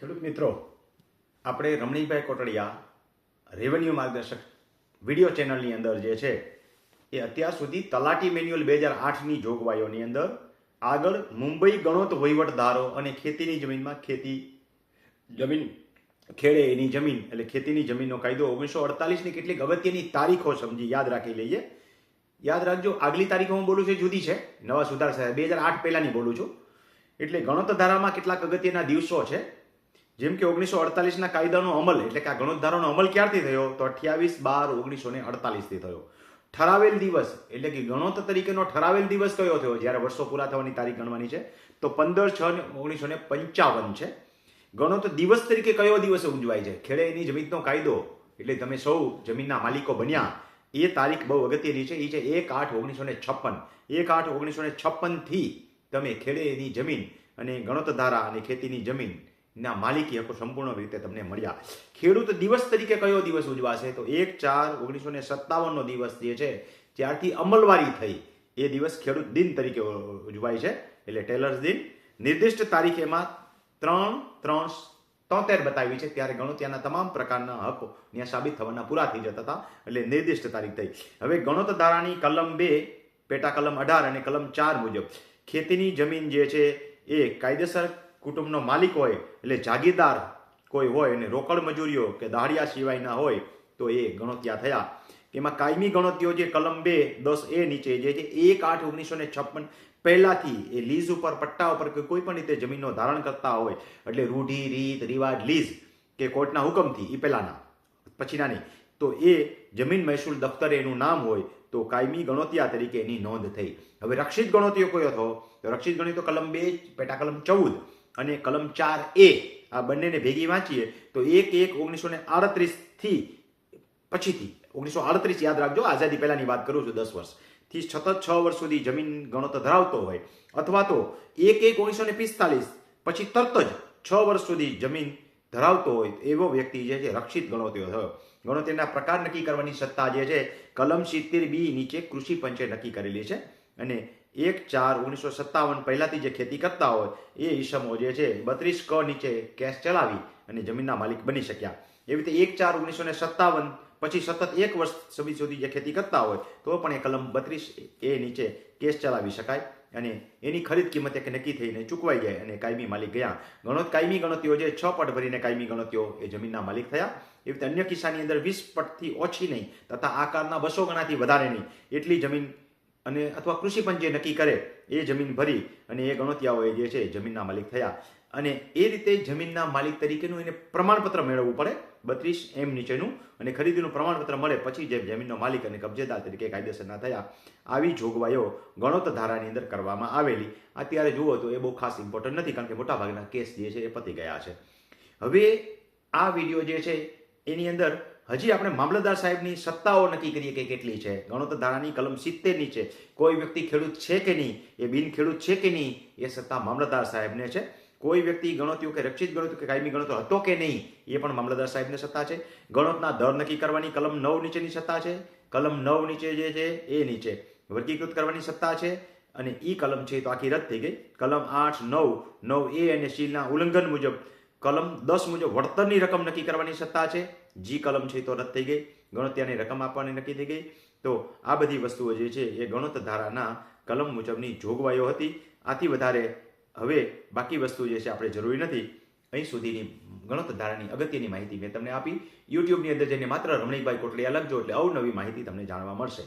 ખેડૂત મિત્રો, આપણે રમણીભાઈ કોટડિયા રેવન્યુ માર્ગદર્શક વીડિયો ચેનલની અંદર જે છે, એ અત્યાર સુધી તલાટી મેન્યુઅલ બે હજાર આઠની જોગવાઈઓની અંદર આગળ મુંબઈ ગણોત વહીવટદારો અને ખેતીની જમીનમાં ખેતી જમીન ખેડે એની જમીન, એટલે ખેતીની જમીનનો કાયદો ઓગણીસો અડતાલીસની કેટલીક અગત્યની તારીખો સમજી યાદ રાખી લઈએ. યાદ રાખજો, આગલી તારીખો હું બોલું છું જુદી છે. નવા સુધાર સાહેબ બે હજાર આઠ પહેલાંની બોલું છું. એટલે ગણોત ધારામાં કેટલાક અગત્યના દિવસો છે. જેમ કે ઓગણીસો અડતાલીસના કાયદાનો અમલ, એટલે કે આ ગણોદ્ધારોનો અમલ ક્યારથી થયો? તો અઠ્યાવીસ બાર ઓગણીસો ને અડતાલીસથી થયો. ઠરાવેલ દિવસ, એટલે કે ગણોત તરીકેનો ઠરાવેલ દિવસ કયો થયો? જ્યારે વર્ષો પૂરા થવાની તારીખ ગણવાની છે, તો પંદર છ ઓગણીસો ને પંચાવન છે. ગણોત દિવસ તરીકે કયો દિવસે ઉજવાય છે? ખેડે એની જમીનનો કાયદો, એટલે તમે સૌ જમીનના માલિકો બન્યા, એ તારીખ બહુ અગત્યની છે. એ છે એક આઠ ઓગણીસો ને છપ્પન. એક આઠ ઓગણીસો ને છપ્પનથી તમે ખેડે એની જમીન અને ગણોત ધારા અને ખેતીની જમીન ના, માલિકી હકો સંપૂર્ણ રીતે તમને મળ્યા ખેડૂત દિવસ તરીકે કયો દિવસ ઉજવાશે? તો એક ચાર ઓગણીસો ને સત્તાવનનો દિવસ જે છે, ત્યારથી અમલવારી થઈ. એ દિવસ ખેડૂત દિન તરીકે ઉજવાય છે, એટલે ટેલર્સ દિન. નિર્દિષ્ટ તારીખેમાં ત્રણ ત્રણ તોતેર બતાવી છે, ત્યારે ગણોતિયાના તમામ પ્રકારના હકો ત્યાં સાબિત થવાના પૂરા થઈ જતા હતા, એટલે નિર્દિષ્ટ તારીખ થઈ. હવે ગણોત ધારાની કલમ બે, પેટા કલમ અઢાર અને કલમ ચાર મુજબ ખેતીની જમીન જે છે, એ કાયદેસર કુટુંબનો માલિક હોય, એટલે જાગીરદાર કોઈ હોય અને રોકડ મજૂરીઓ કે દાહડિયા સિવાયના હોય, તો એ ગણોતિયા થયા. એમાં કાયમી ગણોતીઓ જે કલમ બે, દસ એ નીચે જે છે, એક આઠ ઓગણીસો ને છપ્પન પહેલાથી એ લીઝ ઉપર, પટ્ટા ઉપર કે કોઈ પણ રીતે જમીનનો ધારણ કરતા હોય, એટલે રૂઢિ, રીત, રિવાજ, લીઝ કે કોર્ટના હુકમથી એ પહેલાંના પછીના નહીં તો એ જમીન મહેસૂલ દફતરે એનું નામ હોય, તો કાયમી ગણોતિયા તરીકે એની નોંધ થઈ. હવે રક્ષિત ગણોતીઓ કયો થયો? તો રક્ષિત ગણિતો કલમ બે, પેટા કલમ ચૌદ. અને કલમ ચાર એ આ બંનેને ભેગી વાંચીએ, તો એક એક ઓગણીસો ને આડત્રીસથી પછીથી, ઓગણીસો આડત્રીસ યાદ રાખજો, આઝાદી પહેલાની વાત કરું છું દસ વર્ષ. થી સતત છ વર્ષ સુધી જમીન ગણોતર ધરાવતો હોય, અથવા તો એક એક ઓગણીસો ને પિસ્તાલીસ પછી તરત જ છ વર્ષ સુધી જમીન ધરાવતો હોય, એવો વ્યક્તિ જે છે રક્ષિત ગણોત્યો થયો. ગણોતરીના પ્રકાર નક્કી કરવાની સત્તા જે છે, કલમ સિત્તેર બી નીચે કૃષિ પંચે નક્કી કરેલી છે. અને એક ચાર ઓગણીસો સત્તાવન પહેલાથી જે ખેતી કરતા હોય, એ ઈસમો જે છે, બત્રીસ ક નીચે કેસ ચલાવી અને જમીનના માલિક બની શક્યા. એવી રીતે એક ચાર ઓગણીસો સત્તાવન પછી સતત એક વર્ષ સુધી સુધી જે ખેતી કરતા હોય, તો પણ એ કલમ બત્રીસ એ નીચે કેસ ચલાવી શકાય અને એની ખરીદ કિંમત એક નક્કી થઈને ચૂકવાઈ જાય અને કાયમી માલિક ગયા. ગણોત કાયમી ગણતરીઓ જે છ પટ ભરીને કાયમી ગણતરીઓ એ જમીનના માલિક થયા. એવી રીતે અન્ય કિસ્સાની અંદર વીસ પટથી ઓછી નહીં, તથા આકારના બસો ગણાથી વધારે નહીં. એટલી જમીન અને અથવા કૃષિ પંચે નક્કી કરે એ જમીન ભરી અને એ ગણોતિયાઓએ જે છે જમીનના માલિક થયા. અને એ રીતે જમીનના માલિક તરીકેનું એને પ્રમાણપત્ર મેળવવું પડે, બત્રીસ એમ નીચેનું, અને ખરીદીનું પ્રમાણપત્ર મળે પછી જે જમીનનો માલિક અને કબજેદાર તરીકે કાયદેસરના થયા, આવી જોગવાઈઓ ગણોત ધારાની અંદર કરવામાં આવેલી. અત્યારે જુઓ તો એ બહુ ખાસ ઇમ્પોર્ટન્ટ નથી, કારણ કે મોટાભાગના કેસ જે છે એ પતી ગયા છે. હવે આ વીડિયો જે છે એની અંદર હજી આપણે મામલતદાર સાહેબની સત્તાઓ નક્કી કરીએ કે કેટલી છે. ગણોતર ધારાની કલમ સિત્તેરની છે. કોઈ વ્યક્તિ ખેડૂત છે કે નહીં? એ બિન ખેડૂત છે કે નહીં? એ સત્તા મામલતદાર સાહેબને છે. કોઈ વ્યક્તિ ગણોતીઓ કે રક્ષિત ગણોત કે કાયમી ગણોતો હતો કે નહીં? એ પણ મામલતદાર સાહેબને સત્તા છે. ગણોતના દર નક્કી કરવાની કલમ નવ નીચેની સત્તા છે. કલમ નવ નીચે જે છે એ નીચે. વર્ગીકૃત કરવાની સત્તા છે અને ઈ કલમ છે તો આખી રદ થઈ ગઈ. કલમ આઠ, નવ નવ એ અને સીલના ઉલ્લંઘન મુજબ કલમ દસ મુજબ વળતરની રકમ નક્કી કરવાની સત્તા છે. જી કલમ છે તો રદ થઈ ગઈ. ગણોત્યાની રકમ આપવાની નક્કી થઈ ગઈ. તો આ બધી વસ્તુઓ જે છે એ ગણોત ધારાના કલમ મુજબની જોગવાઈઓ હતી. આથી વધારે હવે બાકી વસ્તુ જે છે આપણે જરૂરી નથી. અહીં સુધીની ગણોત ધારાની અગત્યની માહિતી મેં તમને આપી. યુટ્યુબની અંદર જઈને માત્ર રમણીકભાઈ કોટલિયા લખજો એટલે અવનવી માહિતી તમને જાણવા મળશે.